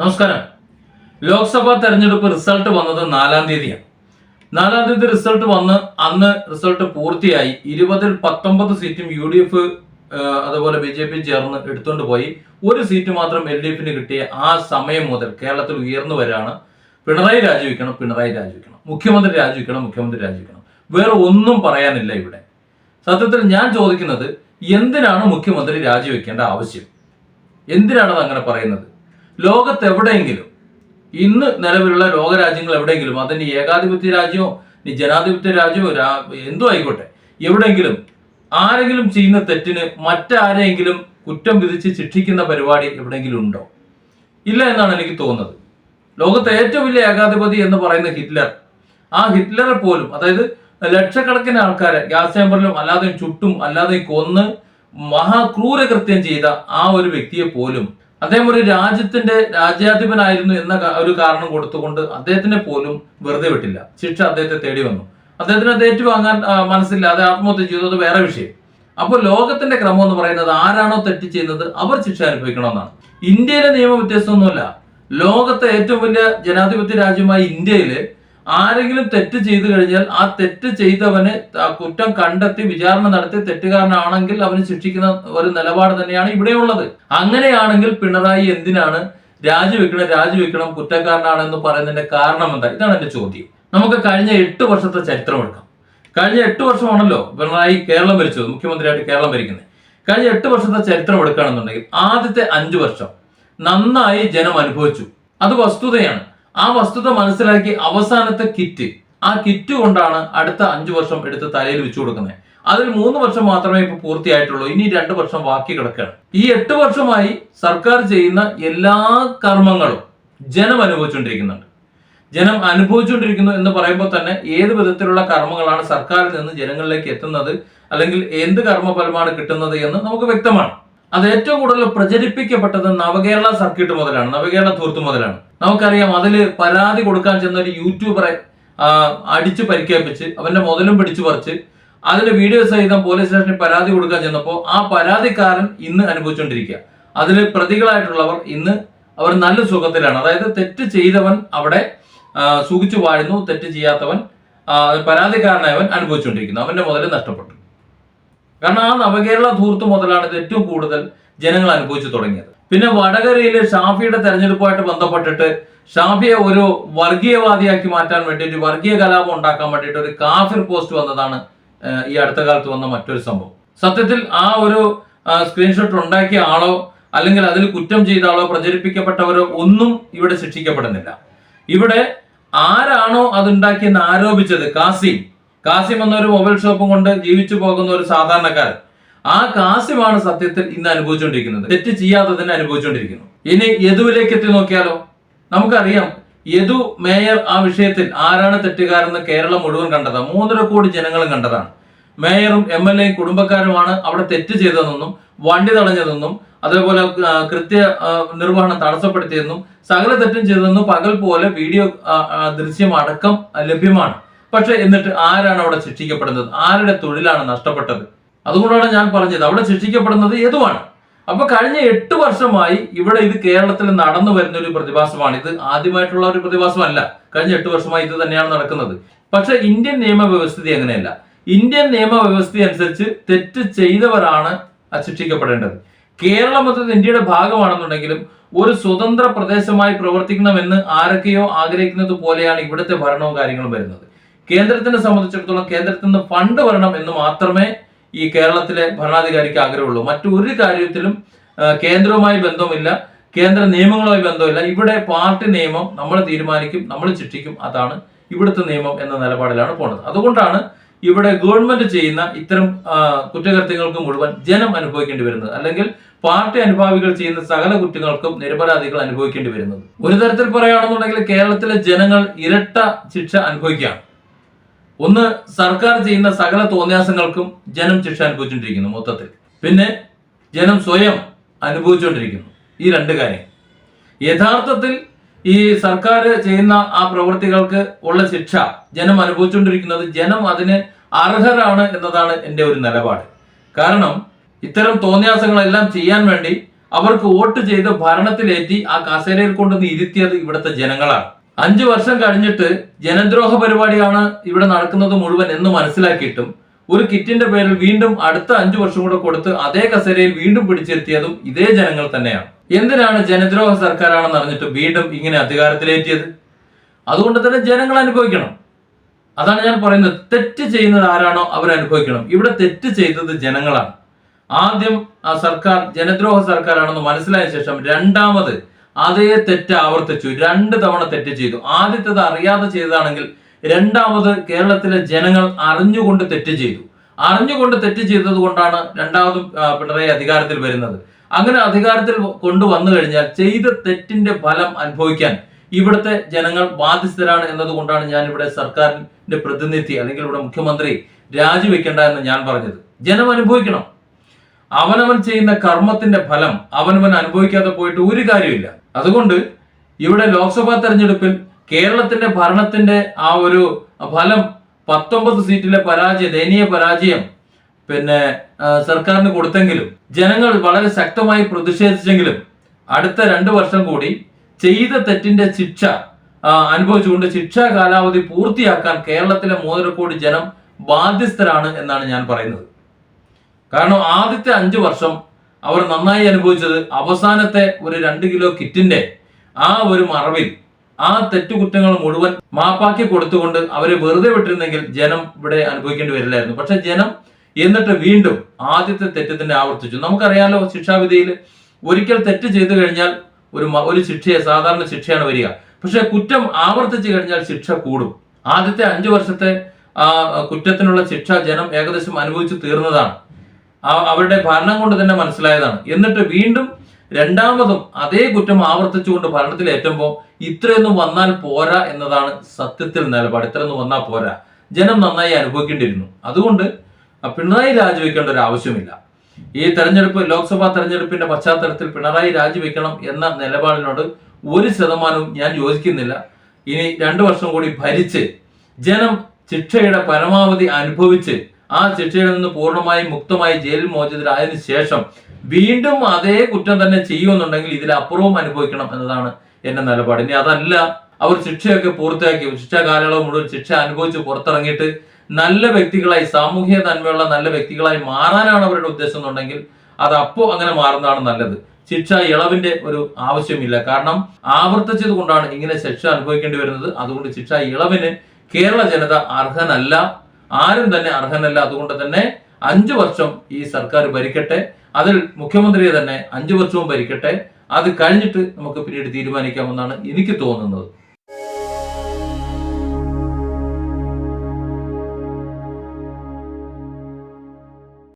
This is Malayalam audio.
നമസ്കാരം. ലോക്സഭാ തെരഞ്ഞെടുപ്പ് റിസൾട്ട് വന്നത് നാലാം തീയതിയാണ്. നാലാം തീയതി റിസൾട്ട് വന്ന് അന്ന് റിസൾട്ട് പൂർത്തിയായി. ഇരുപതിൽ പത്തൊമ്പത് സീറ്റും യു ഡി എഫ് അതുപോലെ ബി ജെ പി ചേർന്ന് എടുത്തുകൊണ്ട് പോയി. ഒരു സീറ്റ് മാത്രം എൽ ഡി എഫിന് കിട്ടിയ ആ സമയം മുതൽ കേരളത്തിൽ ഉയർന്നു വരാണ്. പിണറായി രാജിവെക്കണം പിണറായി രാജിവെക്കണം. മുഖ്യമന്ത്രി രാജിവെക്കണം മുഖ്യമന്ത്രി രാജിവെക്കണം. വേറെ ഒന്നും പറയാനില്ല ഇവിടെ. സത്യത്തിൽ ഞാൻ ചോദിക്കുന്നത് എന്തിനാണ് മുഖ്യമന്ത്രി രാജിവെക്കേണ്ട ആവശ്യം? എന്തിനാണ് അത് അങ്ങനെ പറയുന്നത്? ലോകത്ത് എവിടെയെങ്കിലും ഇന്ന് നിലവിലുള്ള ലോകരാജ്യങ്ങൾ എവിടെയെങ്കിലും അതിന് ഏകാധിപത്യ രാജ്യമോ ഇനി ജനാധിപത്യ രാജ്യമോ രാ എന്തോ ആയിക്കോട്ടെ എവിടെയെങ്കിലും ആരെങ്കിലും ചെയ്യുന്ന തെറ്റിന് മറ്റാരെങ്കിലും കുറ്റം വിധിച്ച് ശിക്ഷിക്കുന്ന പരിപാടി എവിടെയെങ്കിലും ഉണ്ടോ? ഇല്ല എന്നാണ് എനിക്ക് തോന്നുന്നത്. ലോകത്തെ ഏറ്റവും വലിയ ഏകാധിപതി എന്ന് പറയുന്ന ഹിറ്റ്ലർ. ആ ഹിറ്റ്ലറെ പോലും അതായത് ലക്ഷക്കണക്കിന് ആൾക്കാരെ ഗ്യാസ് ചേമ്പറിലും അല്ലാതെയും ചുട്ടും അല്ലാതെയും കൊന്ന് മഹാക്രൂരകൃത്യം ചെയ്ത ആ ഒരു വ്യക്തിയെ പോലും അദ്ദേഹം ഒരു രാജ്യത്തിന്റെ രാജ്യാധിപനായിരുന്നു എന്ന ഒരു കാരണം കൊടുത്തുകൊണ്ട് അദ്ദേഹത്തിനെ പോലും വെറുതെ വിട്ടില്ല. ശിക്ഷ അദ്ദേഹത്തെ തേടി വന്നു. അദ്ദേഹത്തിന് അത് ഏറ്റുവാങ്ങാൻ മനസ്സില്ലാതെ ആത്മഹത്യ ചെയ്തു. അത് വേറെ വിഷയം. അപ്പോൾ ലോകത്തിന്റെ ക്രമം എന്ന് പറയുന്നത് ആരാണോ തെറ്റ് ചെയ്യുന്നത് അവർ ശിക്ഷ അനുഭവിക്കണമെന്നാണ്. ഇന്ത്യയിലെ നിയമ വ്യത്യാസമൊന്നുമല്ല ലോകത്തെ ഏറ്റവും വലിയ ജനാധിപത്യ രാജ്യമായ ഇന്ത്യയിൽ ആരെങ്കിലും തെറ്റ് ചെയ്തു കഴിഞ്ഞാൽ ആ തെറ്റ് ചെയ്തവന് കുറ്റം കണ്ടെത്തി വിചാരണ നടത്തി തെറ്റുകാരനാണെങ്കിൽ അവന് ശിക്ഷിക്കുന്ന ഒരു നിലപാട് തന്നെയാണ് ഇവിടെയുള്ളത്. അങ്ങനെയാണെങ്കിൽ പിണറായി എന്തിനാണ് രാജിവെക്കണം രാജിവെക്കണം കുറ്റക്കാരനാണെന്ന് പറയുന്നതിന്റെ കാരണം എന്താ? ഇതാണ് എന്റെ ചോദ്യം. നമുക്ക് കഴിഞ്ഞ എട്ട് വർഷത്തെ ചരിത്രം എടുക്കാം. കഴിഞ്ഞ എട്ട് വർഷമാണല്ലോ പിണറായി കേരളം ഭരിച്ചത് മുഖ്യമന്ത്രിയായിട്ട് കേരളം ഭരിക്കുന്നത്. കഴിഞ്ഞ എട്ട് വർഷത്തെ ചരിത്രം എടുക്കുകയാണെന്നുണ്ടെങ്കിൽ ആദ്യത്തെ അഞ്ചു വർഷം നന്നായി ജനം അനുഭവിച്ചു. അത് വസ്തുതയാണ്. ആ വസ്തുത മനസ്സിലാക്കി അവസാനത്തെ കിറ്റ്. ആ കിറ്റ് കൊണ്ടാണ് അടുത്ത അഞ്ചു വർഷം എടുത്ത് തലയിൽ വെച്ചു കൊടുക്കുന്നത്. അതിൽ മൂന്ന് വർഷം മാത്രമേ ഇപ്പൊ പൂർത്തിയായിട്ടുള്ളൂ. ഇനി രണ്ട് വർഷം ബാക്കി കിടക്കുകയാണ്. ഈ എട്ട് വർഷമായി സർക്കാർ ചെയ്യുന്ന എല്ലാ കർമ്മങ്ങളും ജനം അനുഭവിച്ചുകൊണ്ടിരിക്കുന്നുണ്ട്. ജനം അനുഭവിച്ചുകൊണ്ടിരിക്കുന്നു എന്ന് പറയുമ്പോൾ തന്നെ ഏത് വിധത്തിലുള്ള കർമ്മങ്ങളാണ് സർക്കാരിൽ നിന്ന് ജനങ്ങളിലേക്ക് എത്തുന്നത് അല്ലെങ്കിൽ എന്ത് കർമ്മഫലമാണ് കിട്ടുന്നത് എന്ന് നമുക്ക് വ്യക്തമാണ്. അത് ഏറ്റവും കൂടുതൽ പ്രചരിപ്പിക്കപ്പെട്ടത് നവകേരള സർക്യൂട്ട് മുതലാണ്. നവകേരള തൂർത്ത് മുതലാണ്. നമുക്കറിയാം അതിൽ പരാതി കൊടുക്കാൻ ചെന്ന ഒരു യൂട്യൂബറെ അടിച്ച് പരിക്കേൽപ്പിച്ച് അവന്റെ മുതലും പിടിച്ചു പറിച്ച് അതിന്റെ വീഡിയോ സഹിതം പോലീസ് സ്റ്റേഷനിൽ പരാതി കൊടുക്കാൻ ചെന്നപ്പോൾ ആ പരാതിക്കാരൻ ഇന്ന് അനുഭവിച്ചുകൊണ്ടിരിക്കുക അതിൽ പ്രതികളായിട്ടുള്ളവർ ഇന്ന് അവർ നല്ല സുഖത്തിലാണ്. അതായത് തെറ്റ് ചെയ്തവൻ അവിടെ സുഖിച്ചു വാഴുന്നു തെറ്റ് ചെയ്യാത്തവൻ പരാതിക്കാരനായവൻ അനുഭവിച്ചുകൊണ്ടിരിക്കുന്നു അവന്റെ മുതൽ നഷ്ടപ്പെട്ടു. കാരണം ആ നവകേരള ധൂർത്ത് മുതലാണ് ഇത് ഏറ്റവും കൂടുതൽ ജനങ്ങൾ അനുഭവിച്ചു തുടങ്ങിയത്. പിന്നെ വടകരയിലെ ഷാഫിയുടെ തെരഞ്ഞെടുപ്പുമായിട്ട് ബന്ധപ്പെട്ടിട്ട് ഷാഫിയെ ഒരു വർഗീയവാദിയാക്കി മാറ്റാൻ വേണ്ടി ഒരു വർഗീയ കലാപം ഉണ്ടാക്കാൻ വേണ്ടിയിട്ട് ഒരു കാഫിർ പോസ്റ്റ് വന്നതാണ് ഈ അടുത്ത കാലത്ത് വന്ന മറ്റൊരു സംഭവം. സത്യത്തിൽ ആ ഒരു സ്ക്രീൻഷോട്ട് ഉണ്ടാക്കിയ ആളോ അല്ലെങ്കിൽ അതിൽ കുറ്റം ചെയ്ത ആളോ പ്രചരിപ്പിക്കപ്പെട്ടവരോ ഒന്നും ഇവിടെ ശിക്ഷിക്കപ്പെടുന്നില്ല. ഇവിടെ ആരാണോ അതുണ്ടാക്കിയെന്ന് ആരോപിച്ചത്? കാസിം. കാസിം എന്നൊരു മൊബൈൽ ഷോപ്പും കൊണ്ട് ജീവിച്ചു പോകുന്ന ഒരു സാധാരണക്കാരൻ. ആ കാസിമാണ് സത്യത്തിൽ ഇന്ന് അനുഭവിച്ചുകൊണ്ടിരിക്കുന്നത് തെറ്റ് ചെയ്യാതെ തന്നെ അനുഭവിച്ചുകൊണ്ടിരിക്കുന്നു ഇനി യദുവിലേക്ക് എത്തി നോക്കിയാലോ? നമുക്കറിയാം യദു മേയർ ആ വിഷയത്തിൽ ആരാണ് തെറ്റുകാരെന്ന് കേരളം മുഴുവൻ കണ്ടതാണ് മൂന്നര കോടി ജനങ്ങളും കണ്ടതാണ്. മേയറും എം എൽ എയും കുടുംബക്കാരുമാണ് അവിടെ തെറ്റ് ചെയ്തതെന്നും വണ്ടി തടഞ്ഞതെന്നും അതേപോലെ കൃത്യ നിർവഹണം തടസ്സപ്പെടുത്തിയെന്നും സകല തെറ്റും ചെയ്തതെന്നും പകൽ പോലെ വീഡിയോ ദൃശ്യം അടക്കം ലഭ്യമാണ്. പക്ഷെ എന്നിട്ട് ആരാണ് അവിടെ ശിക്ഷിക്കപ്പെടുന്നത്? ആരുടെ തൊഴിലാണ് നഷ്ടപ്പെട്ടത്? അതുകൊണ്ടാണ് ഞാൻ പറഞ്ഞത്. അവിടെ ശിക്ഷിക്കപ്പെടുന്നത് ഏതുമാണ്? അപ്പൊ കഴിഞ്ഞ എട്ട് വർഷമായി ഇവിടെ ഇത് കേരളത്തിൽ നടന്നു വരുന്ന ഒരു പ്രതിഭാസമാണ്. ഇത് ആദ്യമായിട്ടുള്ള ഒരു പ്രതിഭാസമല്ല. കഴിഞ്ഞ എട്ട് വർഷമായി ഇത് തന്നെയാണ് നടക്കുന്നത്. പക്ഷെ ഇന്ത്യൻ നിയമവ്യവസ്ഥിതി അങ്ങനെയല്ല. ഇന്ത്യൻ നിയമവ്യവസ്ഥ അനുസരിച്ച് തെറ്റ് ചെയ്തവരാണ് ശിക്ഷിക്കപ്പെടേണ്ടത്. കേരളം മൊത്തത്തിൽ ഇന്ത്യയുടെ ഭാഗമാണെന്നുണ്ടെങ്കിലും ഒരു സ്വതന്ത്ര പ്രദേശമായി പ്രവർത്തിക്കണമെന്ന് ആരൊക്കെയോ ആഗ്രഹിക്കുന്നത് പോലെയാണ് ഇവിടുത്തെ ഭരണവും കാര്യങ്ങളും വരുന്നത്. കേന്ദ്രത്തിനെ സംബന്ധിച്ചിടത്തോളം കേന്ദ്രത്തിൽ നിന്ന് ഫണ്ട് വരണം എന്ന് മാത്രമേ ഈ കേരളത്തിലെ ഭരണാധികാരിക്ക് ആഗ്രഹമുള്ളൂ. മറ്റൊരു കാര്യത്തിലും കേന്ദ്രവുമായി ബന്ധമില്ല കേന്ദ്ര നിയമങ്ങളുമായി ബന്ധമില്ല ഇവിടെ പാർട്ടി നിയമം നമ്മൾ തീരുമാനിക്കും നമ്മൾ ചിട്ടിക്കും. അതാണ് ഇവിടുത്തെ നിയമം എന്ന നിലപാടിലാണ് പോണത് അതുകൊണ്ടാണ് ഇവിടെ ഗവൺമെന്റ് ചെയ്യുന്ന ഇത്തരം കുറ്റകൃത്യങ്ങൾക്ക് മുഴുവൻ ജനം അനുഭവിക്കേണ്ടി വരുന്നത്. അല്ലെങ്കിൽ പാർട്ടി അനുഭാവികൾ ചെയ്യുന്ന സകല കുറ്റങ്ങൾക്കും നിരപരാധികൾ അനുഭവിക്കേണ്ടി വരുന്നത്. ഒരു തരത്തിൽ പറയുകയാണെന്നുണ്ടെങ്കിൽ കേരളത്തിലെ ജനങ്ങൾ ഇരട്ട ശിക്ഷ അനുഭവിക്കുകയാണ്. ഒന്ന് സർക്കാർ ചെയ്യുന്ന സകല തോന്നിയാസങ്ങൾക്കും ജനം ശിക്ഷ അനുഭവിച്ചുകൊണ്ടിരിക്കുന്നു മൊത്തത്തിൽ. പിന്നെ ജനം സ്വയം അനുഭവിച്ചുകൊണ്ടിരിക്കുന്നു. ഈ രണ്ട് കാര്യം. യഥാർത്ഥത്തിൽ ഈ സർക്കാർ ചെയ്യുന്ന ആ പ്രവൃത്തികൾക്ക് ഉള്ള ശിക്ഷ ജനം അനുഭവിച്ചുകൊണ്ടിരിക്കുന്നത് ജനം അതിന് അർഹരാണ് എന്നതാണ് എന്റെ ഒരു നിലപാട്. കാരണം ഇത്തരം തോന്നിയാസങ്ങളെല്ലാം ചെയ്യാൻ വേണ്ടി അവർക്ക് വോട്ട് ചെയ്ത് ഭരണത്തിലേറ്റി ആ കസേരയിൽ കൊണ്ടുവന്ന് ഇരുത്തിയത് ഇവിടുത്തെ ജനങ്ങളാണ്. അഞ്ചു വർഷം കഴിഞ്ഞിട്ട് ജനദ്രോഹ പരിപാടിയാണ് ഇവിടെ നടക്കുന്നത് മുഴുവൻ എന്ന് മനസ്സിലാക്കിയിട്ടും ഒരു കിറ്റിന്റെ പേരിൽ വീണ്ടും അടുത്ത അഞ്ചു വർഷം കൂടെ കൊടുത്ത് അതേ കസേരയിൽ വീണ്ടും പിടിച്ചിരുത്തിയതും ഇതേ ജനങ്ങൾ തന്നെയാണ്. എന്തിനാണ് ജനദ്രോഹ സർക്കാരാണെന്ന് അറിഞ്ഞിട്ട് വീണ്ടും ഇങ്ങനെ അധികാരത്തിലേറ്റിയത്? അതുകൊണ്ട് തന്നെ ജനങ്ങൾ അനുഭവിക്കണം. അതാണ് ഞാൻ പറയുന്നത്. തെറ്റ് ചെയ്യുന്നത് ആരാണോ അവർ അനുഭവിക്കണം. ഇവിടെ തെറ്റ് ചെയ്തത് ജനങ്ങളാണ്. ആദ്യം ആ സർക്കാർ ജനദ്രോഹ സർക്കാരാണെന്ന് മനസ്സിലായ ശേഷം രണ്ടാമത് അതേ തെറ്റ് ആവർത്തിച്ചു. രണ്ട് തവണ തെറ്റ് ചെയ്തു. ആദ്യത്തേത് അറിയാതെ ചെയ്തതാണെങ്കിൽ രണ്ടാമത് കേരളത്തിലെ ജനങ്ങൾ അറിഞ്ഞുകൊണ്ട് തെറ്റ് ചെയ്തു. അറിഞ്ഞുകൊണ്ട് തെറ്റ് ചെയ്തത് കൊണ്ടാണ് രണ്ടാമതും പിണറായി അധികാരത്തിൽ വരുന്നത്. അങ്ങനെ അധികാരത്തിൽ കൊണ്ടുവന്നു കഴിഞ്ഞാൽ ചെയ്ത തെറ്റിന്റെ ഫലം അനുഭവിക്കാൻ ഇവിടുത്തെ ജനങ്ങൾ ബാധ്യസ്ഥരാണ് എന്നതുകൊണ്ടാണ് ഞാൻ ഇവിടെ സർക്കാരിന്റെ പ്രതിനിധി അല്ലെങ്കിൽ ഇവിടെ മുഖ്യമന്ത്രി രാജിവെക്കേണ്ട എന്ന് ഞാൻ പറഞ്ഞത്. ജനം അനുഭവിക്കണം. അവനവൻ ചെയ്യുന്ന കർമ്മത്തിന്റെ ഫലം അവനവൻ അനുഭവിക്കാതെ പോയിട്ട് ഒരു കാര്യമില്ല അതുകൊണ്ട് ഇവിടെ ലോക്സഭാ തെരഞ്ഞെടുപ്പിൽ കേരളത്തിന്റെ ഭരണത്തിന്റെ ആ ഒരു ഫലം പത്തൊമ്പത് സീറ്റിലെ പരാജയ ദയനീയ പരാജയം പിന്നെ സർക്കാരിന് കൊടുത്തെങ്കിലും ജനങ്ങൾ വളരെ ശക്തമായി പ്രതിഷേധിച്ചെങ്കിലും അടുത്ത രണ്ട് വർഷം കൂടി ചെയ്ത തെറ്റിന്റെ ശിക്ഷ അനുഭവിച്ചുകൊണ്ട് ശിക്ഷാ കാലാവധി പൂർത്തിയാക്കാൻ കേരളത്തിലെ മൂന്നര കോടി ജനം ബാധ്യസ്ഥരാണ് എന്നാണ് ഞാൻ പറയുന്നത്. കാരണം ആദ്യത്തെ അഞ്ച് വർഷം അവർ നന്നായി അനുഭവിച്ചത് അവസാനത്തെ ഒരു രണ്ട് കിലോ കിറ്റിന്റെ ആ ഒരു മറവിൽ ആ തെറ്റുകുറ്റങ്ങൾ മുഴുവൻ മാപ്പാക്കി കൊടുത്തുകൊണ്ട് അവരെ വെറുതെ വിട്ടിരുന്നെങ്കിൽ ജനം ഇവിടെ അനുഭവിക്കേണ്ടി വരില്ലായിരുന്നു. പക്ഷെ ജനം എന്നിട്ട് വീണ്ടും ആദ്യത്തെ തെറ്റ് തന്നെ ആവർത്തിച്ചു. നമുക്കറിയാലോ ശിക്ഷാവിധിയിൽ ഒരിക്കൽ തെറ്റ് ചെയ്തു കഴിഞ്ഞാൽ ഒരു ഒരു ശിക്ഷയെ സാധാരണ ശിക്ഷയാണ് വരിക. പക്ഷെ കുറ്റം ആവർത്തിച്ചു കഴിഞ്ഞാൽ ശിക്ഷ കൂടും. ആദ്യത്തെ അഞ്ചു വർഷത്തെ ആ കുറ്റത്തിനുള്ള ശിക്ഷ ജനം ഏകദേശം അനുഭവിച്ചു തീർന്നതാണ്. അവരുടെ ഭരണം കൊണ്ട് തന്നെ മനസ്സിലായതാണ്. എന്നിട്ട് വീണ്ടും രണ്ടാമതും അതേ കുറ്റം ആവർത്തിച്ചുകൊണ്ട് ഭരണത്തിൽ ഏറ്റുമ്പോൾ ഇത്രയൊന്നും വന്നാൽ പോരാ എന്നതാണ് സത്യത്തിൽ നിലപാട്. ഇത്രയൊന്നും വന്നാൽ പോരാ. ജനം നന്നായി അനുഭവിക്കേണ്ടിയിരുന്നു. അതുകൊണ്ട് പിണറായി രാജിവെക്കേണ്ട ഒരു ആവശ്യമില്ല. ഈ തെരഞ്ഞെടുപ്പ് ലോക്സഭാ തെരഞ്ഞെടുപ്പിന്റെ പശ്ചാത്തലത്തിൽ പിണറായി രാജിവെക്കണം എന്ന നിലപാടിനോട് ഒരു ശതമാനവും ഞാൻ യോജിക്കുന്നില്ല. ഇനി രണ്ടു വർഷം കൂടി ഭരിച്ച് ജനം ശിക്ഷയുടെ പരമാവധി അനുഭവിച്ച് ആ ശിക്ഷയിൽ നിന്ന് പൂർണമായും മുക്തമായി ജയിൽ മോചിതരായതിനു ശേഷം വീണ്ടും അതേ കുറ്റം തന്നെ ചെയ്യുമെന്നുണ്ടെങ്കിൽ ഇതിൽ അപ്പുറവും അനുഭവിക്കണം എന്നതാണ് എന്റെ നിലപാട്. ഇനി അതല്ല അവർ ശിക്ഷയൊക്കെ പൂർത്തിയാക്കി ശിക്ഷാ കാലയളവ് മുഴുവൻ ശിക്ഷ അനുഭവിച്ച് പുറത്തിറങ്ങിയിട്ട് നല്ല വ്യക്തികളായി സാമൂഹ്യ നന്മയുള്ള നല്ല വ്യക്തികളായി മാറാനാണ് അവരുടെ ഉദ്ദേശം എന്നുണ്ടെങ്കിൽ അത് അപ്പോ അങ്ങനെ മാറുന്നതാണ് നല്ലത്. ശിക്ഷ ഇളവിന്റെ ഒരു ആവശ്യമില്ല. കാരണം ആവർത്തിച്ചത് കൊണ്ടാണ് ഇങ്ങനെ ശിക്ഷ അനുഭവിക്കേണ്ടി വരുന്നത്. അതുകൊണ്ട് ശിക്ഷ ഇളവിന് കേരള ജനത അർഹനല്ല. ആരും തന്നെ അർഹനല്ല. അതുകൊണ്ട് തന്നെ അഞ്ചു വർഷം ഈ സർക്കാർ ഭരിക്കട്ടെ. അതിൽ മുഖ്യമന്ത്രിയെ തന്നെ അഞ്ചു വർഷവും ഭരിക്കട്ടെ. അത് കഴിഞ്ഞിട്ട് നമുക്ക് പിന്നീട് തീരുമാനിക്കാമെന്നാണ് എനിക്ക് തോന്നുന്നത്.